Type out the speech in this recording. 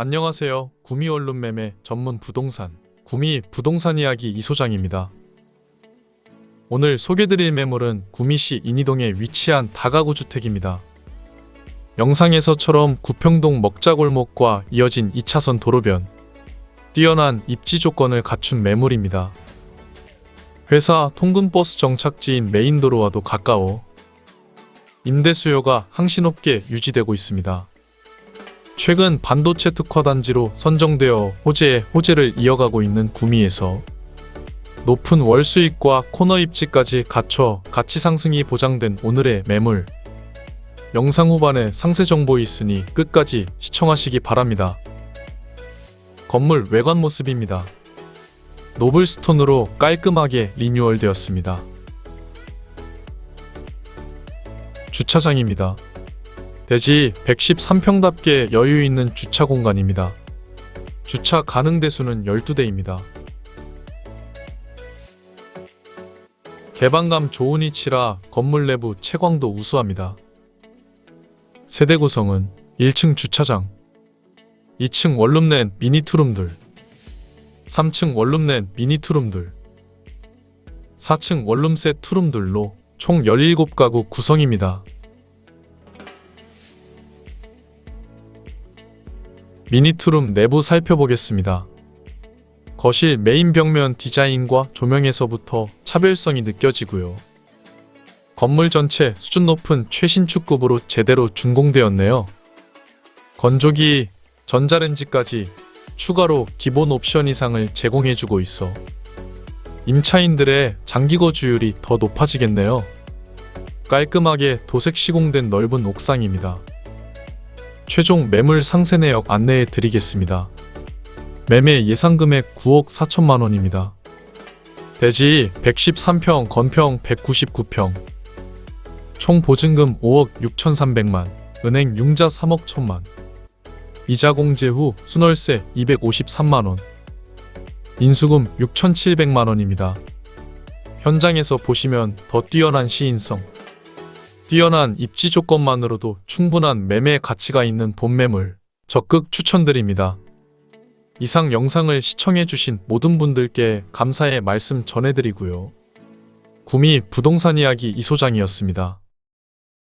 안녕하세요. 구미 원룸 매매 전문 부동산 구미 부동산 이야기 이 소장입니다. 오늘 소개드릴 매물은 구미시 인이동에 위치한 다가구 주택입니다. 영상에서처럼 구평동 먹자골목과 이어진 2차선 도로변 뛰어난 입지 조건을 갖춘 매물입니다. 회사 통근버스 정착지인 메인도로와도 가까워 임대 수요가 항신없게 유지되고 있습니다. 최근 반도체 특화 단지로 선정되어 호재에 호재를 이어가고 있는 구미에서 높은 월 수익과 코너 입지까지 갖춰 가치 상승이 보장된 오늘의 매물. 영상 후반에 상세 정보 있으니 끝까지 시청하시기 바랍니다. 건물 외관 모습입니다. 노블스톤으로 깔끔하게 리뉴얼되었습니다. 주차장입니다. 대지 113평답게 여유 있는 주차 공간입니다. 주차 가능 대수는 12대입니다. 개방감 좋은 위치라 건물 내부 채광도 우수합니다. 세대 구성은 1층 주차장, 2층 원룸 낸 미니 투룸들, 3층 원룸 낸 미니 투룸들, 4층 원룸 셋 투룸들로 총 17가구 구성입니다. 미니투룸 내부 살펴보겠습니다. 거실 메인 벽면 디자인과 조명에서부터 차별성이 느껴지고요. 건물 전체 수준 높은 최신 축급으로 제대로 준공되었네요. 건조기, 전자레인지까지 추가로 기본 옵션 이상을 제공해주고 있어 임차인들의 장기 거주율이 더 높아지겠네요. 깔끔하게 도색 시공된 넓은 옥상입니다. 최종 매물 상세 내역 안내해 드리겠습니다. 매매 예상 금액 9억 4천만 원입니다. 대지 113평, 건평 199평. 총 보증금 5억 6,300만, 은행 융자 3억 1천만. 이자 공제 후 순월세 253만 원. 인수금 6,700만 원입니다. 현장에서 보시면 더 뛰어난 시인성, 뛰어난 입지 조건만으로도 충분한 매매 가치가 있는 본매물 적극 추천드립니다. 이상 영상을 시청해주신 모든 분들께 감사의 말씀 전해드리고요. 구미 부동산 이야기 이소장이었습니다.